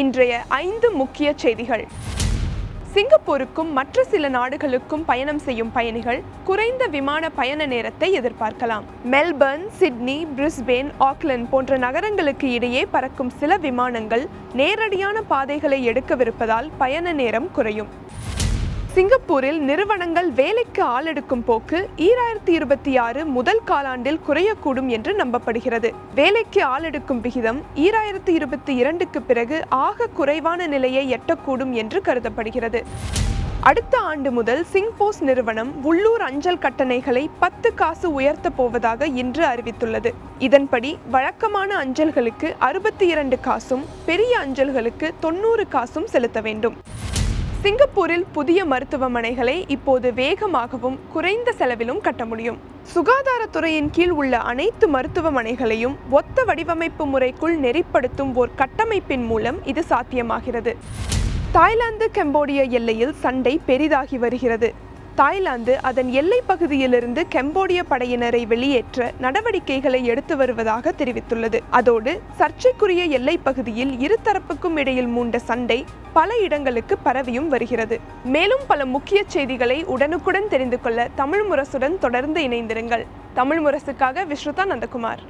இன்றைய ஐந்து முக்கிய செய்திகள். சிங்கப்பூருக்கும் மற்ற சில நாடுகளுக்கும் பயணம் செய்யும் பயணிகள் குறைந்த விமான பயண நேரத்தை எதிர்பார்க்கலாம். மெல்பர்ன் சிட்னி பிரிஸ்பேன் ஆக்லண்ட் போன்ற நகரங்களுக்கு இடையே பறக்கும் சில விமானங்கள் நேரடியான பாதைகளை எடுக்கவிருப்பதால் பயண நேரம் குறையும். சிங்கப்பூரில் நிறுவனங்கள் வேலைக்கு ஆளெடுக்கும் போக்கு ஈராயிரத்தி இருபத்தி ஆறு முதல் காலாண்டில் குறையக்கூடும் என்று நம்பப்படுகிறது. வேலைக்கு ஆளெடுக்கும் விகிதம் ஈராயிரத்தி இருபத்தி இரண்டுக்கு பிறகு ஆக குறைவான நிலையை எட்டக்கூடும் என்று கருதப்படுகிறது. அடுத்த ஆண்டு முதல் சிங்போஸ் நிறுவனம் உள்ளூர் அஞ்சல் கட்டணைகளை பத்து காசு உயர்த்தப் போவதாக இன்று அறிவித்துள்ளது. இதன்படி வழக்கமான அஞ்சல்களுக்கு அறுபத்தி இரண்டு காசும் பெரிய அஞ்சல்களுக்கு தொண்ணூறு காசும் செலுத்த வேண்டும். சிங்கப்பூரில் புதிய மருத்துவமனைகளை இப்போது வேகமாகவும் குறைந்த செலவிலும் கட்ட முடியும். சுகாதாரத்துறையின் கீழ் உள்ள அனைத்து மருத்துவமனைகளையும் ஒத்த வடிவமைப்பு முறைக்குள் நெறிப்படுத்தும் ஓர் கட்டமைப்பின் மூலம் இது சாத்தியமாகிறது. தாய்லாந்து கம்போடிய எல்லையில் சண்டை பெரிதாகி வருகிறது. தாய்லாந்து அதன் எல்லை பகுதியிலிருந்து கெம்போடிய படையினரை வெளியேற்ற நடவடிக்கைகளை எடுத்து வருவதாக தெரிவித்துள்ளது. அதோடு சர்ச்சைக்குரிய எல்லை பகுதியில் இருதரப்புக்கும் இடையில் மூண்ட சண்டை பல இடங்களுக்கு பரவியும் வருகிறது. மேலும் பல முக்கிய செய்திகளை உடனுக்குடன் தெரிந்து கொள்ள தமிழ் முரசுடன் தொடர்ந்து இணைந்திருங்கள். தமிழ் முரசுக்காக விஸ்ருதா நந்தகுமார்.